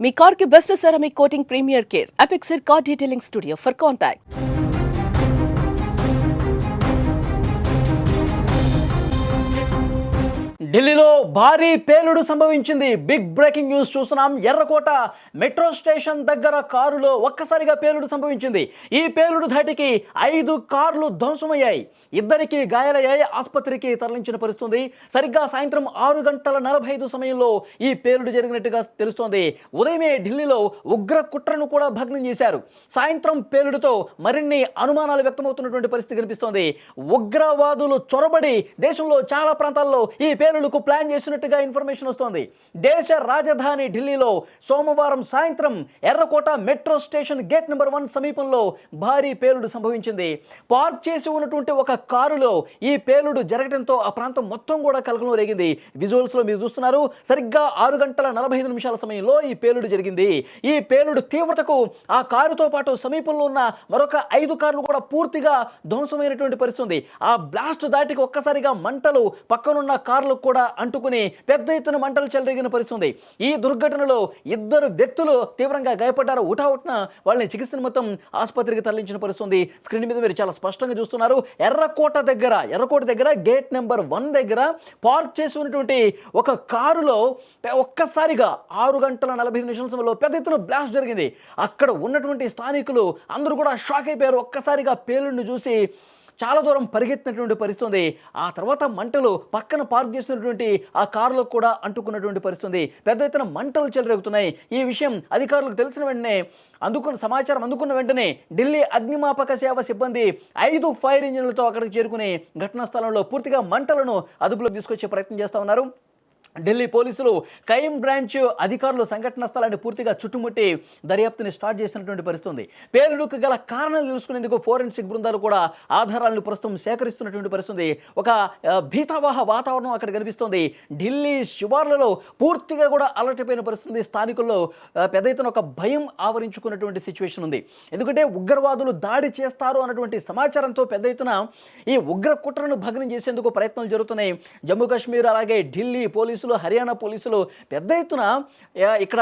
మీ car కి best ceramic coating premier care అపెక్సర్ car detailing studio for contact ఢిల్లీలో భారీ పేలుడు సంభవించింది. బిగ్ బ్రేకింగ్ న్యూస్ చూస్తున్నాం. ఎర్రకోట మెట్రో స్టేషన్ దగ్గర కారులో ఒక్కసారిగా పేలుడు సంభవించింది. ఈ పేలుడు ధాటికి ఐదు కార్లు ధ్వంసమయ్యాయి. ఇద్దరికి గాయాలయ్యాయి. ఆసుపత్రికి తరలించిన పరిస్థితుంది. సరిగ్గా సాయంత్రం ఆరు గంటల నలభై ఐదు సమయంలో ఈ పేలుడు జరిగినట్టుగా తెలుస్తోంది. ఉదయమే ఢిల్లీలో ఉగ్ర కుట్రను కూడా భగ్నం చేశారు. సాయంత్రం పేలుడుతో మరిన్ని అనుమానాలు వ్యక్తమవుతున్నటువంటి పరిస్థితి కనిపిస్తోంది. ఉగ్రవాదులు చొరబడి దేశంలో చాలా ప్రాంతాల్లో ఈ పేలుడు పేలుడుకు ప్లాన్ చేసినట్టుగా ఇన్ఫర్మేషన్ వస్తోంది. దేశ రాజధాని ఢిల్లీలో సోమవారం సాయంత్రం ఎర్రకోట metro station gate number one సమీపంలో భారీ పేలుడు సంభవించింది. పార్క్ చేసి ఉన్నటువంటి ఒక కారులో ఈ పేలుడు జరగడంతో ఆ ప్రాంతం మొత్తం కూడా కలకలం రేగింది. విజువల్స్లో మీరు చూస్తున్నారు సరిగ్గా ఆరు గంటల నలభై ఐదు నిమిషాల సమయంలో ఈ పేలుడు జరిగింది. ఈ పేలుడు తీవ్రతకు ఆ కారుతో పాటు సమీపంలో ఉన్న మరొక ఐదు కార్లు కూడా పూర్తిగా ధ్వంసమైనటువంటి పరిస్థితి ఆ బ్లాస్ట్ దాటికి ఒక్కసారిగా మంటలు పక్కనున్న కార్లకు కూడా అంటుకుని పెద్ద ఎత్తున మంటలు చెలరేగిన పరిస్థితుంది. ఈ దుర్ఘటనలో ఇద్దరు వ్యక్తులు తీవ్రంగా గాయపడ్డారు. ఉటావుట్న వాళ్ళని చికిత్స మొత్తం ఆసుపత్రికి తరలించిన పరిస్థితుంది. స్క్రీన్ మీద మీరు చాలా స్పష్టంగా చూస్తున్నారు. ఎర్రకోట దగ్గర ఎర్రకోట దగ్గర గేట్ నెంబర్ వన్ దగ్గర పార్క్ చేసి ఉన్నటువంటి ఒక కారులో ఒక్కసారిగా ఆరు గంటల నలభై ఐదు నిమిషాల సమయంలో పెద్ద ఎత్తున బ్లాస్ట్ జరిగింది. అక్కడ ఉన్నటువంటి స్థానికులు అందరూ కూడా షాక్ అయిపోయారు. ఒక్కసారిగా పేలుడిని చూసి చాలా దూరం పరిగెత్తినటువంటి పరిస్థితి ఉంది. ఆ తర్వాత మంటలు పక్కన పార్క్ చేసినటువంటి ఆ కారులో కూడా అంటుకున్నటువంటి పరిస్థితి పెద్ద ఎత్తున మంటలు చెలరేగుతున్నాయి. ఈ విషయం అధికారులకు తెలిసిన వెంటనే అందుకున్న సమాచారం అందుకున్న వెంటనే ఢిల్లీ అగ్నిమాపక సేవ సిబ్బంది ఐదు ఫైర్ ఇంజిన్లతో అక్కడికి చేరుకుని ఘటనా స్థలంలో పూర్తిగా మంటలను అదుపులోకి తీసుకొచ్చే ప్రయత్నం చేస్తూ ఉన్నారు. ఢిల్లీ పోలీసులు క్రైమ్ బ్రాంచ్ అధికారులు సంఘటన స్థలాన్ని పూర్తిగా చుట్టుముట్టి దర్యాప్తుని స్టార్ట్ చేసినటువంటి పరిస్థితి ఉంది గల కారణాలు తెలుసుకునేందుకు ఫోరెన్సిక్ బృందాలు కూడా ఆధారాలను ప్రస్తుతం సేకరిస్తున్నటువంటి పరిస్థితి ఒక భీతావాహ వాతావరణం అక్కడ కనిపిస్తోంది. ఢిల్లీ శివార్లలో పూర్తిగా కూడా అలర్ట్ అయిపోయిన పరిస్థితి స్థానికుల్లో పెద్ద ఎత్తున ఒక భయం ఆవరించుకున్నటువంటి సిచ్యువేషన్ ఉంది. ఎందుకంటే ఉగ్రవాదులు దాడి చేస్తారు అన్నటువంటి సమాచారంతో పెద్ద ఎత్తున ఈ ఉగ్ర కుట్రను భగ్నం చేసేందుకు ప్రయత్నాలు జరుగుతున్నాయి. జమ్మూ కాశ్మీర్ అలాగే ఢిల్లీ పోలీసులు హర్యానా పోలీసులు పెద్ద ఎత్తున ఇక్కడ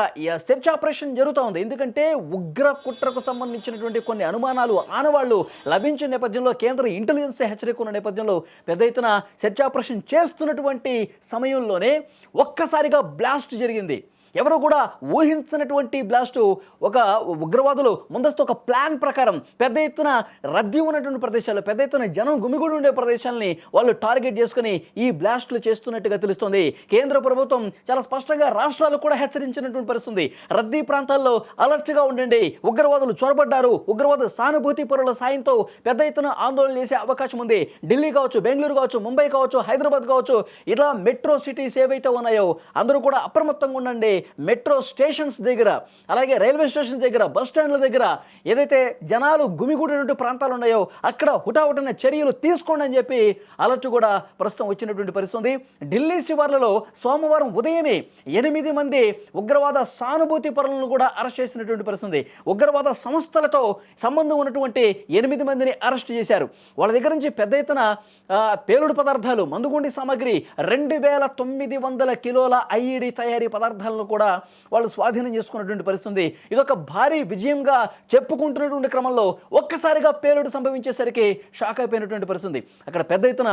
సెర్చ్ ఆపరేషన్ జరుగుతూ ఉంది. ఎందుకంటే ఉగ్ర కుట్రకు సంబంధించినటువంటి కొన్ని అనుమానాలు ఆనవాళ్ళు లభించిన నేపథ్యంలో కేంద్ర ఇంటెలిజెన్స్ హెచ్చరికన్న నేపథ్యంలో పెద్ద ఎత్తున సెర్చ్ ఆపరేషన్ చేస్తున్నటువంటి సమయంలోనే ఒక్కసారిగా బ్లాస్ట్ జరిగింది. ఎవరు కూడా ఊహించినటువంటి బ్లాస్టు ఒక ఉగ్రవాదులు ముందస్తు ఒక ప్లాన్ ప్రకారం పెద్ద ఎత్తున రద్దీ ఉన్నటువంటి ప్రదేశాలు పెద్ద ఎత్తున జనం గుమిగూడి ఉండే ప్రదేశాలని వాళ్ళు టార్గెట్ చేసుకుని ఈ బ్లాస్టులు చేస్తున్నట్టుగా తెలుస్తుంది. కేంద్ర ప్రభుత్వం చాలా స్పష్టంగా రాష్ట్రాలు కూడా హెచ్చరించినటువంటి పరిస్థితుంది. రద్దీ ప్రాంతాల్లో అలర్ట్గా ఉండండి. ఉగ్రవాదులు చొరబడ్డారు. ఉగ్రవాద సానుభూతి పరుల సాయంతో పెద్ద ఎత్తున ఆందోళన చేసే అవకాశం ఉంది. ఢిల్లీ కావచ్చు బెంగళూరు కావచ్చు ముంబై కావచ్చు హైదరాబాద్ కావచ్చు ఇలా మెట్రో సిటీస్ ఏవైతే ఉన్నాయో అందరూ కూడా అప్రమత్తంగా ఉండండి. మెట్రో స్టేషన్స్ దగ్గర అలాగే రైల్వే స్టేషన్ దగ్గర బస్ స్టాండ్ల దగ్గర ఏదైతే జనాలు గుమిగూడినటువంటి ప్రాంతాలు ఉన్నాయో అక్కడ హుటాహుటిన చర్యలు తీసుకోండి అని చెప్పి అలర్ట్ కూడా ప్రస్తుతం వచ్చినటువంటి పరిస్థితి ఉంది. ఢిల్లీ శివార్లలో సోమవారం ఉదయమే ఎనిమిది మంది ఉగ్రవాద సానుభూతి పరులను కూడా అరెస్ట్ చేసినటువంటి పరిస్థితి ఉగ్రవాద సంస్థలతో సంబంధం ఉన్నటువంటి ఎనిమిది మందిని అరెస్ట్ చేశారు. వాళ్ళ దగ్గర నుంచి పెద్ద ఎత్తున పేలుడు పదార్థాలు మందుగుండి సామాగ్రి రెండు వేల తొమ్మిది వందల కిలోల ఐఈడి తయారీ పదార్థాలను కూడా వాళ్ళు స్వాధీనం చేసుకున్నటువంటి పరిస్థితి ఇదొక భారీ విజయంగా చెప్పుకుంటున్నటువంటి క్రమంలో ఒక్కసారిగా పేలుడు సంభవించేసరికి షాక్ అయిపోయినటువంటి పరిస్థితి అక్కడ పెద్ద ఎత్తున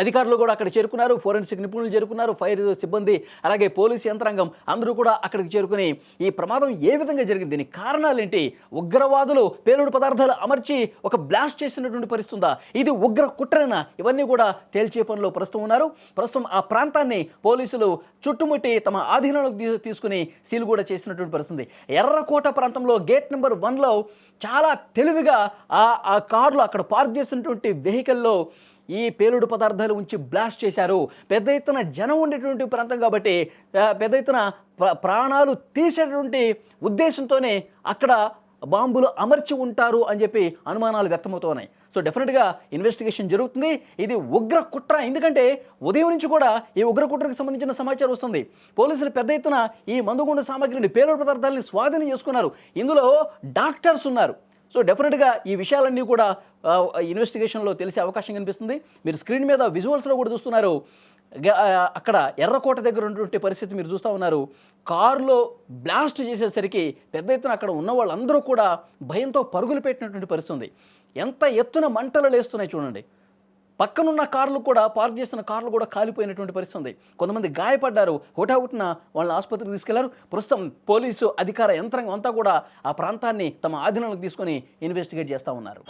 అధికారులు కూడా అక్కడ చేరుకున్నారు. ఫోరెన్సిక్ నిపుణులు చేరుకున్నారు. ఫైర్ సిబ్బంది అలాగే పోలీసు యంత్రాంగం అందరూ కూడా అక్కడికి చేరుకుని ఈ ప్రమాదం ఏ విధంగా జరిగింది? దీనికి కారణాలు ఏంటి ఉగ్రవాదులు పేలుడు పదార్థాలు అమర్చి ఒక బ్లాస్ట్ చేసినటువంటి పరిస్థితుందా ఇది ఉగ్ర కుట్రనా? ఇవన్నీ కూడా తేల్చే పనిలో ప్రస్తుతం ఉన్నారు. ప్రస్తుతం ఆ ప్రాంతాన్ని పోలీసులు చుట్టుముట్టి తమ ఆధీనంలోకి తీసుకుని సీలు కూడా చేసినటువంటి పరిస్థితి ఎర్రకోట ప్రాంతంలో గేట్ నెంబర్ వన్లో చాలా తెలివిగా ఆ ఆ కార్లు అక్కడ పార్క్ చేసినటువంటి వెహికల్లో ఈ పేలుడు పదార్థాలు ఉంచి బ్లాస్ట్ చేశారు. పెద్ద ఎత్తున జనం ఉండేటువంటి ప్రాంతం కాబట్టి పెద్ద ఎత్తున ప్రాణాలు తీసేటువంటి ఉద్దేశంతోనే అక్కడ బాంబులు అమర్చి ఉంటారు అని చెప్పి అనుమానాలు వ్యక్తమవుతున్నాయి. సో డెఫినెట్గా ఇన్వెస్టిగేషన్ జరుగుతుంది. ఇది ఉగ్ర కుట్ర. ఎందుకంటే ఉదయం నుంచి కూడా ఈ ఉగ్ర కుట్రకు సంబంధించిన సమాచారం వస్తుంది. పోలీసులు పెద్ద ఎత్తున ఈ మందుగుండు సామాగ్రిని పేలుడు పదార్థాలని స్వాధీనం చేసుకున్నారు. ఇందులో డాక్టర్స్ ఉన్నారు. సో డెఫినెట్గా ఈ విషయాలన్నీ కూడా ఇన్వెస్టిగేషన్లో తెలిసే అవకాశం కనిపిస్తుంది. మీరు స్క్రీన్ మీద విజువల్స్లో కూడా చూస్తున్నారు. అక్కడ ఎర్రకోట దగ్గర ఉన్నటువంటి పరిస్థితి మీరు చూస్తూ ఉన్నారు. కారులో బ్లాస్ట్ చేసేసరికి పెద్ద ఎత్తున అక్కడ ఉన్న వాళ్ళందరూ కూడా భయంతో పరుగులు పెట్టినటువంటి పరిస్థితి ఎంత ఎత్తున మంటలు లేస్తున్నాయి చూడండి. పక్కనున్న కార్లు కూడా పార్క్ చేసిన కార్లు కూడా కాలిపోయినటువంటి పరిస్థితి ఉంది. కొంతమంది గాయపడ్డారు. హుటాహుటిన వాళ్ళని ఆసుపత్రికి తీసుకెళ్ళారు. ప్రస్తుతం పోలీసు అధికార యంత్రాంగం అంతా కూడా ఆ ప్రాంతాన్ని తమ ఆధీనంలోకి తీసుకొని ఇన్వెస్టిగేట్ చేస్తూ ఉన్నారు.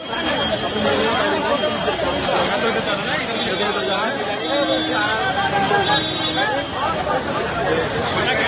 Para